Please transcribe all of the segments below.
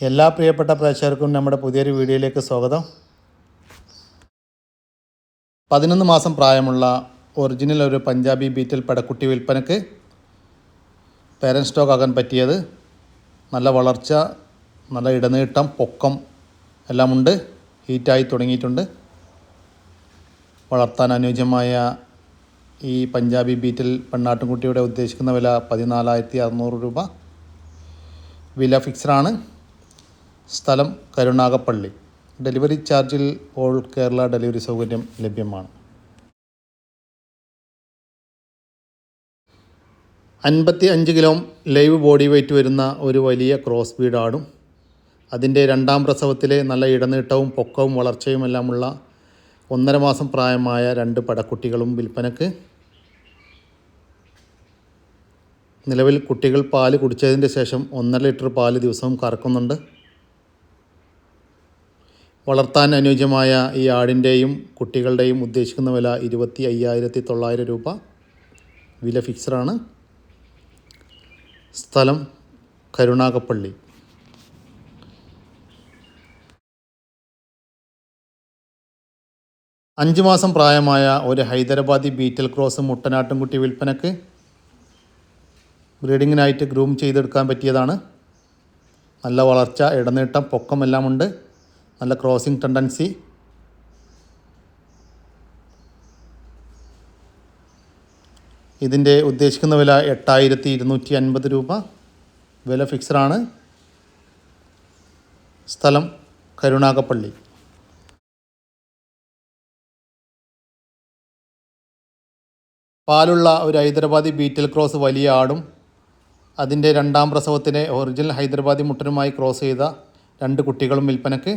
എല്ലാ പ്രിയപ്പെട്ട പ്രേക്ഷകർക്കും നമ്മുടെ പുതിയൊരു വീഡിയോയിലേക്ക് സ്വാഗതം. പതിനൊന്ന് മാസം പ്രായമുള്ള ഒറിജിനൽ ഒരു പഞ്ചാബി ബീറ്റൽ പടക്കുട്ടി വിൽപ്പനക്ക് പേരന്റ് സ്റ്റോക്ക് ആകാൻ പറ്റിയത്. നല്ല വളർച്ച നല്ല ഇടനീട്ടം പൊക്കം എല്ലാമുണ്ട് ഹീറ്റായി തുടങ്ങിയിട്ടുണ്ട്. വളർത്താൻ അനുയോജ്യമായ ഈ പഞ്ചാബി ബീറ്റിൽ പെണ്ണാട്ടുംകുട്ടിയുടെ ഉദ്ദേശിക്കുന്ന വില പതിനാലായിരത്തി അറുന്നൂറ് രൂപ. വില ഫിക്സഡാണ് സ്ഥലം കരുണാകപ്പള്ളി ഡെലിവറി ചാർജിൽ ഓൾ കേരള ഡെലിവറി സൗകര്യം ലഭ്യമാണ്. അൻപത്തി അഞ്ച് കിലോ ലൈവ് ബോഡി വെയ്റ്റ് വരുന്ന ഒരു വലിയ ക്രോസ് ബീഡ് ആടും അതിന്റെ രണ്ടാം പ്രസവത്തിലെ നല്ല ഇടനീട്ടവും പൊക്കവും വളർച്ചയും എല്ലാമുള്ള ഒന്നര മാസം പ്രായമായ രണ്ട് പടക്കുട്ടികളും വിൽപ്പനക്ക്. നിലവിൽ കുട്ടികൾ പാൽ കുടിച്ചതിന്റെ ശേഷം ഒന്നര ലിറ്റർ പാൽ ദിവസവും കറക്കുന്നുണ്ട്. വളർത്താൻ അനുയോജ്യമായ ഈ ആടിന്റെയും കുട്ടികളുടെയും ഉദ്ദേശിക്കുന്ന വില ഇരുപത്തി അയ്യായിരത്തി തൊള്ളായിരം രൂപ. വില ഫിക്സഡാണ്. സ്ഥലം കരുണാകപ്പള്ളി. അഞ്ച് മാസം പ്രായമായ ഒരു ഹൈദരാബാദി ബീറ്റൽ ക്രോസ് മുട്ടനാട്ടുംകുട്ടി വിൽപ്പനക്ക് ബ്രീഡിങ്ങിനായിട്ട് ഗ്രൂം ചെയ്തെടുക്കാൻ പറ്റിയതാണ്. നല്ല വളർച്ച ഇടനീട്ടം പൊക്കമെല്ലാമുണ്ട്. ഉണ്ട് നല്ല ക്രോസിംഗ് ടെൻഡൻസി ഇതിന്റെ ഉദ്ദേശിക്കുന്ന വില എട്ടായിരത്തി ഇരുന്നൂറ്റി അൻപത് രൂപ. വില ഫിക്സഡാണ് സ്ഥലം കരുണാകപ്പള്ളി. പാലുള്ള ഒരു ഹൈദരാബാദി ബീറ്റൽ ക്രോസ് വലിയ ആടും അതിന്റെ രണ്ടാം പ്രസവത്തിലെ ഒറിജിനൽ ഹൈദരാബാദി മുട്ടനുമായി ക്രോസ് ചെയ്ത രണ്ട് കുട്ടികളും വിൽപ്പനക്ക്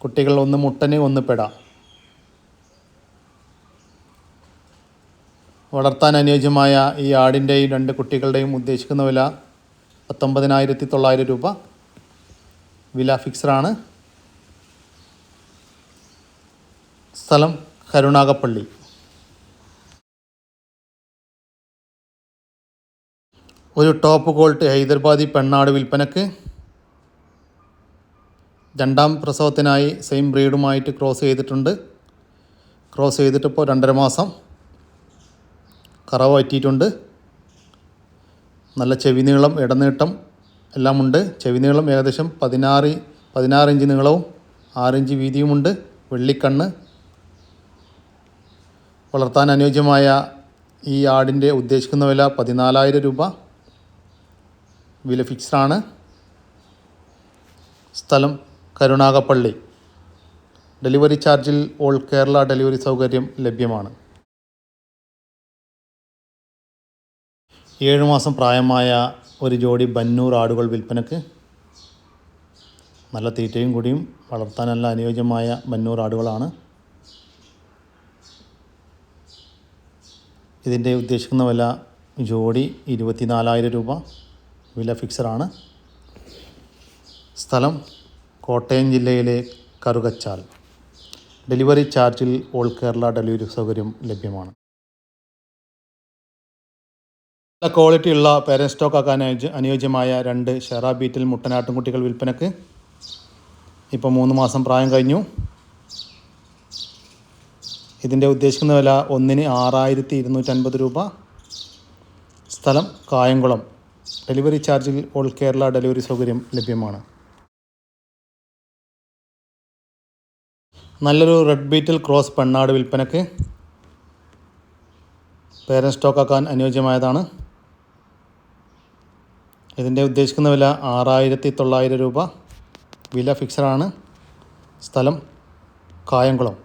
കുട്ടികൾ ഒന്ന് മുട്ടന് ഒന്ന് പെട. വളർത്താൻ അനുയോജ്യമായ ഈ ആടിന്റെയും രണ്ട് കുട്ടികളുടെയും ഉദ്ദേശിക്കുന്ന വില പത്തൊമ്പതിനായിരത്തി തൊള്ളായിരം രൂപ. വില ഫിക്സഡാണ് സ്ഥലം കരുണാകപ്പള്ളി ഒരു ടോപ്പ് ക്വാളിറ്റി ഹൈദരാബാദി പെണ്ണാട് വിൽപ്പനക്ക് രണ്ടാം പ്രസവത്തിനായി സെയിം ബ്രീഡുമായിട്ട് ക്രോസ് ചെയ്തിട്ടുണ്ട്. ക്രോസ് ചെയ്തിട്ടിപ്പോൾ രണ്ടര മാസം കറവ് പറ്റിയിട്ടുണ്ട്. നല്ല ചെവി നീളം ഇടനീട്ടം എല്ലാം ഉണ്ട് ചെവി നീളം ഏകദേശം പതിനാറ് പതിനാറ് ഇഞ്ച് നീളവും ആറിഞ്ച് വീതിയുമുണ്ട്. വെള്ളിക്കണ്ണ് വളർത്താൻ അനുയോജ്യമായ ഈ ആടിന്റെ ഉദ്ദേശിക്കുന്ന വില പതിനാലായിരം രൂപ. വില ഫിക്സ്ഡാണ് സ്ഥലം കരുണാകപ്പള്ളി. ഡെലിവറി ചാർജിൽ ഓൾ കേരള ഡെലിവറി സൗകര്യം ലഭ്യമാണ്. ഏഴ് മാസം പ്രായമായ ഒരു ജോഡി ബന്നൂർ ആടുകൾ വിൽപ്പനക്ക് നല്ല തീറ്റയും കൂടിയും വളർത്താൻ നല്ല അനുയോജ്യമായ ബന്നൂർ ആടുകളാണ്. ഇതിന്റെ ഉദ്ദേശിക്കുന്ന വില ജോഡി ഇരുപത്തിനാലായിരം രൂപ. വില ഫിക്സഡാണ് സ്ഥലം കോട്ടയം ജില്ലയിലെ കറുകച്ചാൽ. ഡെലിവറി ചാർജിൽ ഓൾ കേരള ഡെലിവറി സൗകര്യം ലഭ്യമാണ്. നല്ല ക്വാളിറ്റിയുള്ള പേരൻ സ്റ്റോക്ക് ആക്കാൻ അനുയോജ്യ- അനുയോജ്യമായ രണ്ട് ഷെറാ ബീറ്റിൽ മുട്ടനാട്ടുംകുട്ടികൾ വിൽപ്പനക്ക്. ഇപ്പോൾ മൂന്ന് മാസം പ്രായം കഴിഞ്ഞു. ഇതിന്റെ ഉദ്ദേശിക്കുന്ന വില ഒന്നിന് ആറായിരത്തി ഇരുന്നൂറ്റൻപത് രൂപ. സ്ഥലം കായംകുളം. ഡെലിവറി ചാർജിൽ ഓൾ കേരള ഡെലിവറി സൗകര്യം ലഭ്യമാണ്. നല്ലൊരു റെഡ് ബീറ്റിൽ ക്രോസ് പെണ്ണാട് വിൽപ്പനക്ക് പേരൻ സ്റ്റോക്കാക്കാൻ അനുയോജ്യമായതാണ്. ഇതിന്റെ ഉദ്ദേശിക്കുന്ന വില ആറായിരത്തി തൊള്ളായിരം രൂപ. വില ഫിക്സഡാണ്. സ്ഥലം കായംകുളം.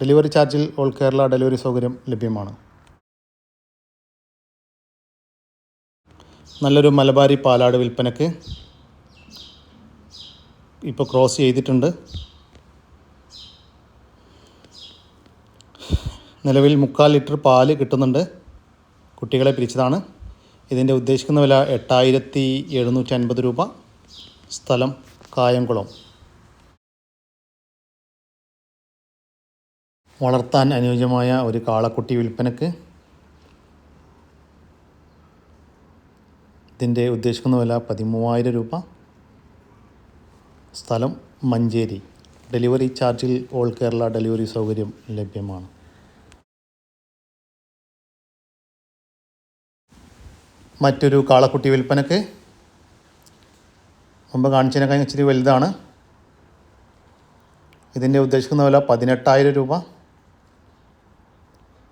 ഡെലിവറി ചാർജിൽ ഓൾ കേരള ഡെലിവറി സൗകര്യം ലഭ്യമാണ്. നല്ലൊരു മലബാരി പാലാട് വിൽപ്പനക്ക് ഇപ്പോൾ ക്രോസ് ചെയ്തിട്ടുണ്ട്. നിലവിൽ മുക്കാൽ ലിറ്റർ പാൽ കിട്ടുന്നുണ്ട്. കുട്ടികളെ പിരിച്ചതാണ്. ഇതിന്റെ ഉദ്ദേശിക്കുന്ന വില എട്ടായിരത്തി എഴുന്നൂറ്റി അൻപത് രൂപ. സ്ഥലം കായംകുളം. വളർത്താൻ അനുയോജ്യമായ ഒരു കാളക്കുട്ടി വിൽപ്പനക്ക് ഇതിന്റെ ഉദ്ദേശിക്കുന്ന വില പതിമൂവായിരം രൂപ. സ്ഥലം മഞ്ചേരി. ഡെലിവറി ചാർജിൽ ഓൾ കേരള ഡെലിവറി സൗകര്യം ലഭ്യമാണ്. മറ്റൊരു കാളക്കുട്ടി വിൽപ്പനക്ക്. മുമ്പ് കാണിച്ചതിനേക്കാൾ ഇച്ചിരി വലുതാണ്. ഇതിന്റെ ഉദ്ദേശിക്കുന്ന വില പതിനെട്ടായിരം രൂപ.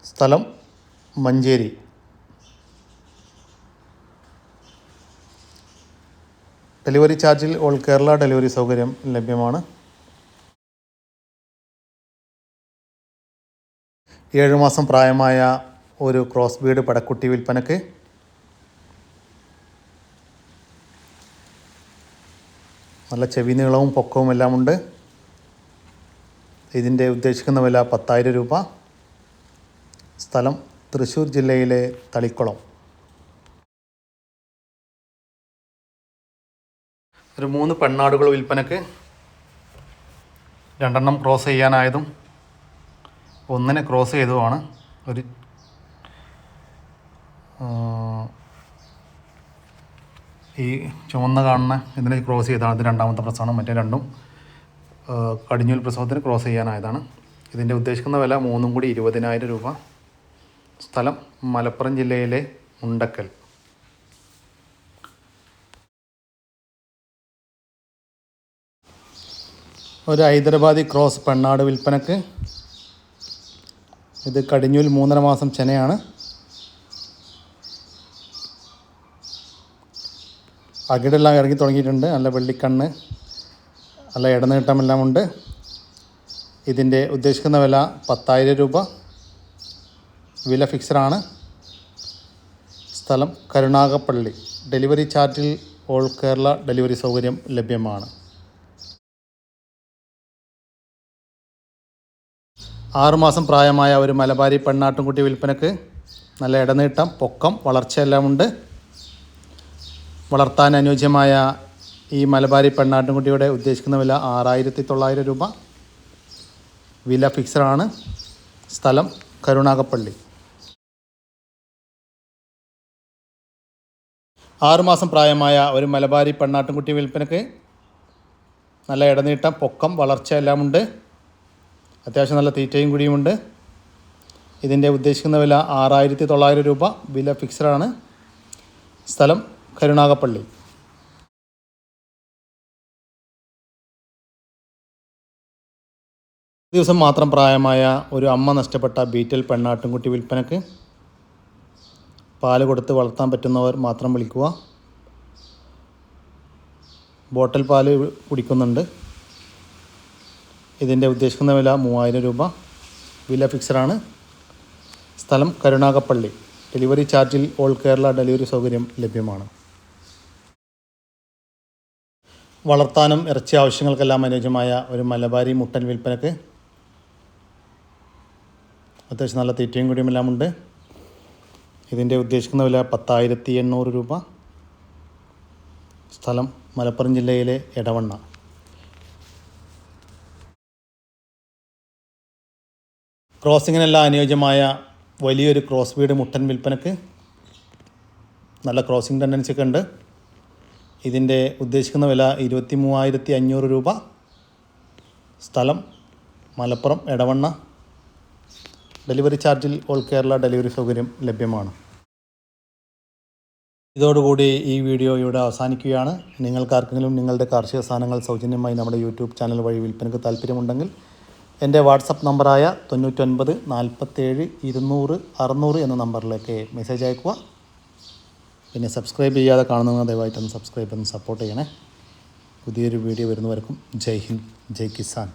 സ്ഥലം മഞ്ചേരി. ഡെലിവറി ചാർജിൽ ഓൾ കേരള ഡെലിവറി സൗകര്യം ലഭ്യമാണ്. ഏഴുമാസം പ്രായമായ ഒരു ക്രോസ് ബീഡ് പടക്കുട്ടി വിൽപ്പനക്ക്. നല്ല ചെവി നീളവും പൊക്കവും എല്ലാം ഉണ്ട്. ഇതിന്റെ ഉദ്ദേശിക്കുന്ന വില പത്തായിരം രൂപ. സ്ഥലം തൃശ്ശൂർ ജില്ലയിലെ തളിക്കുളം. ഒരു മൂന്ന് പെണ്ണാടുകൾ വിൽപ്പനക്ക് രണ്ടെണ്ണം ക്രോസ് ചെയ്യാനായതും ഒന്നിനെ ക്രോസ് ചെയ്തതുമാണ്. ഒരു ഈ ചുവന്ന കാണുന്ന ഇതിനെ ക്രോസ് ചെയ്താണ്. ഇത് രണ്ടാമത്തെ പ്രസവമാണ്. മറ്റേ രണ്ടും കടിഞ്ഞൂൽ പ്രസവത്തിന് ക്രോസ് ചെയ്യാനായതാണ്. ഇതിന്റെ ഉദ്ദേശിക്കുന്ന വില മൂന്നും കൂടി ഇരുപതിനായിരം രൂപ. സ്ഥലം മലപ്പുറം ജില്ലയിലെ മുണ്ടക്കൽ. ഒരു ഹൈദരാബാദി ക്രോസ് പെണ്ണാട് വിൽപ്പനക്ക്. ഇത് കടിഞ്ഞൂൽ മൂന്നര മാസം ചെനയാണ്. അകിടെല്ലാം ഇറങ്ങി തുടങ്ങിയിട്ടുണ്ട്. നല്ല വെള്ളിക്കണ്ണ് നല്ല ഇടനീട്ടമെല്ലാം ഉണ്ട് ഇതിന്റെ ഉദ്ദേശിക്കുന്ന വില പത്തായിരം രൂപ. വില ഫിക്സഡാണ്. സ്ഥലം കരുണാകപ്പള്ളി ഡെലിവറി ചാർട്ടിൽ ഓൾ കേരള ഡെലിവറി സൗകര്യം ലഭ്യമാണ്. ആറുമാസം പ്രായമായ ഒരു മലബാരി പെണ്ണാട്ടുംകുട്ടി വിൽപ്പനക്ക് നല്ല ഇടനീട്ടം പൊക്കം വളർച്ചയെല്ലാം ഉണ്ട് വളർത്താൻ അനുയോജ്യമായ ഈ മലബാരി പെണ്ണാട്ടുംകുട്ടിയുടെ ഉദ്ദേശിക്കുന്ന വില ആറായിരത്തി തൊള്ളായിരം രൂപ. വില ഫിക്സഡാണ് സ്ഥലം കരുണാകപ്പള്ളി. ആറുമാസം പ്രായമായ ഒരു മലബാരി പെണ്ണാട്ടുംകുട്ടി വിൽപ്പനക്ക് നല്ല ഇടനീട്ടം പൊക്കം വളർച്ച ഉണ്ട്. അത്യാവശ്യം നല്ല തീറ്റയും കുടിയുമുണ്ട് ഇതിന്റെ ഉദ്ദേശിക്കുന്ന വില ആറായിരത്തി തൊള്ളായിരം രൂപ. വില ഫിക്സഡാണ് സ്ഥലം കരുണാകപ്പള്ളി. ദിവസം മാത്രം പ്രായമായ ഒരു അമ്മ നഷ്ടപ്പെട്ട ബീറ്റൽ പെണ്ണാട്ടുംകുട്ടി വിൽപ്പനക്ക് പാൽ കൊടുത്ത് വളർത്താൻ പറ്റുന്നവർ മാത്രം വിളിക്കുക. ബോട്ടൽ പാൽ കുടിക്കുന്നുണ്ട്. ഇതിന്റെ ഉദ്ദേശിക്കുന്ന വില മൂവായിരം രൂപ. വില ഫിക്സഡാണ് സ്ഥലം കരുണാകപ്പള്ളി. ഡെലിവറി ചാർജിൽ ഓൾ കേരള ഡെലിവറി സൗകര്യം ലഭ്യമാണ്. വളർത്താനും ഇറച്ചി ആവശ്യങ്ങൾക്കെല്ലാം അനുയോജ്യമായ ഒരു മലബാരി മുട്ടൻ വിൽപ്പനക്ക് അത്യാവശ്യം നല്ല തീറ്റയും കൂടിയുമെല്ലാം ഉണ്ട്. ഇതിന്റെ ഉദ്ദേശിക്കുന്ന വില പത്തായിരത്തി എണ്ണൂറ് രൂപ. സ്ഥലം മലപ്പുറം ജില്ലയിലെ എടവണ്ണ. ക്രോസിങ്ങിനെല്ലാം അനുയോജ്യമായ വലിയൊരു ക്രോസ് വീട് മുട്ടൻ വിൽപ്പനക്ക് നല്ല ക്രോസിംഗ് ടെൻഡൻസി ഒക്കെ ഉണ്ട്. ഇതിന്റെ ഉദ്ദേശിക്കുന്ന വില ഇരുപത്തി മൂവായിരത്തി അഞ്ഞൂറ് രൂപ. സ്ഥലം മലപ്പുറം എടവണ്ണ. ഡെലിവറി ചാർജിൽ ഓൾ കേരള ഡെലിവറി സൗകര്യം ലഭ്യമാണ്. ഇതോടുകൂടി ഈ വീഡിയോ ഇവിടെ അവസാനിക്കുകയാണ്. നിങ്ങൾക്കാർക്കെങ്കിലും നിങ്ങളുടെ കാർഷിക സാധനങ്ങൾ സൗജന്യമായി നമ്മുടെ യൂട്യൂബ് ചാനൽ വഴി വിൽപ്പനയ്ക്ക് താല്പര്യമുണ്ടെങ്കിൽ എന്റെ വാട്സപ്പ് നമ്പറായ തൊണ്ണൂറ്റൊൻപത് നാൽപ്പത്തേഴ് ഇരുന്നൂറ് അറുന്നൂറ് എന്ന നമ്പറിലേക്ക് മെസ്സേജ് അയക്കുക പിന്നെ സബ്സ്ക്രൈബ് ചെയ്യാതെ കാണുന്നവർ ദയവായിട്ടൊന്ന് സബ്സ്ക്രൈബ് ഒന്ന് സപ്പോർട്ട് ചെയ്യണേ. പുതിയൊരു വീഡിയോ വരുന്നവർക്കും ജയ് ഹിന്ദ് ജയ് കിസാൻ.